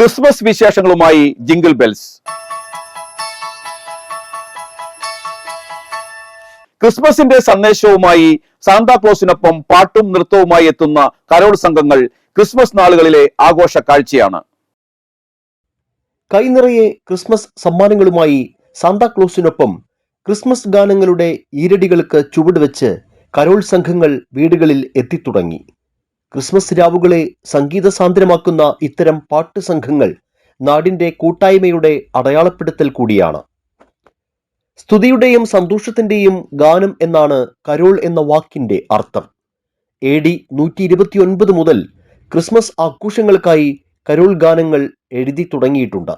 Christmas വിശേഷങ്ങളുമായി jingle bells. ക്രിസ്മസിന്റെ സന്ദേശവുമായി സാന്താക്ലോസിനൊപ്പം പാട്ടും നൃത്തവുമായി എത്തുന്ന കരോൾ സംഘങ്ങൾ ക്രിസ്മസ് നാളുകളിലെ ആഘോഷ കാഴ്ചയാണ്. കൈനിറയെ ക്രിസ്മസ് സമ്മാനങ്ങളുമായി സാന്താക്ലോസിനൊപ്പം ക്രിസ്മസ് ഗാനങ്ങളുടെ ഈരടികൾക്ക് ചുവടുവെച്ച് കരോൾ സംഘങ്ങൾ വീടുകളിൽ എത്തിത്തുടങ്ങി. ക്രിസ്മസ് രാവുകളെ സംഗീത സാന്ദ്രമാക്കുന്ന ഇത്തരം പാട്ട് സംഘങ്ങൾ നാടിന്റെ കൂട്ടായ്മയുടെ അടയാളപ്പെടുത്തൽ കൂടിയാണ്. സ്തുതിയുടെയും സന്തോഷത്തിന്റെയും ഗാനം എന്നാണ് കരോൾ എന്ന വാക്കിന്റെ അർത്ഥം. എ ഡി നൂറ്റി ഇരുപത്തിയൊൻപത് മുതൽ ക്രിസ്മസ് ആഘോഷങ്ങൾക്കായി കരോൾ ഗാനങ്ങൾ എഴുതി തുടങ്ങിയിട്ടുണ്ട്.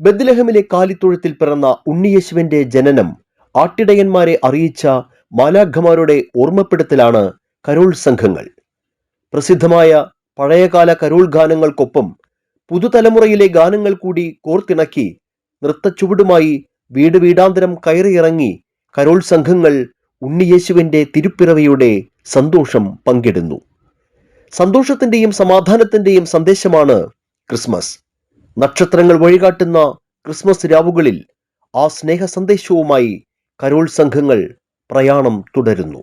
ബദ്ലഹമിലെ കാലിത്തൊഴുത്തിൽ പിറന്ന ഉണ്ണിയേശുവിന്റെ ജനനം ആട്ടിടയന്മാരെ അറിയിച്ച മാലാഖമാരുടെ ഓർമ്മപ്പെടുത്തലാണ് കരോൾ സംഘങ്ങൾ. പ്രസിദ്ധമായ പഴയകാല കരോൾ ഗാനങ്ങൾക്കൊപ്പം പുതുതലമുറയിലെ ഗാനങ്ങൾ കൂടി കോർത്തിണക്കി നൃത്തച്ചുവടുമായി വീട് വീടാന്തരം കയറിയിറങ്ങി കരോൾ സംഘങ്ങൾ ഉണ്ണിയേശുവിന്റെ തിരുപ്പിറവിയുടെ സന്തോഷം പങ്കിടുന്നു. സന്തോഷത്തിന്റെയും സമാധാനത്തിന്റെയും സന്ദേശമാണ് ക്രിസ്മസ്. നക്ഷത്രങ്ങൾ വഴികാട്ടുന്ന ക്രിസ്മസ് രാവുകളിൽ ആ സ്നേഹ സന്ദേശവുമായി കരോൾ സംഘങ്ങൾ പ്രയാണം തുടരുന്നു.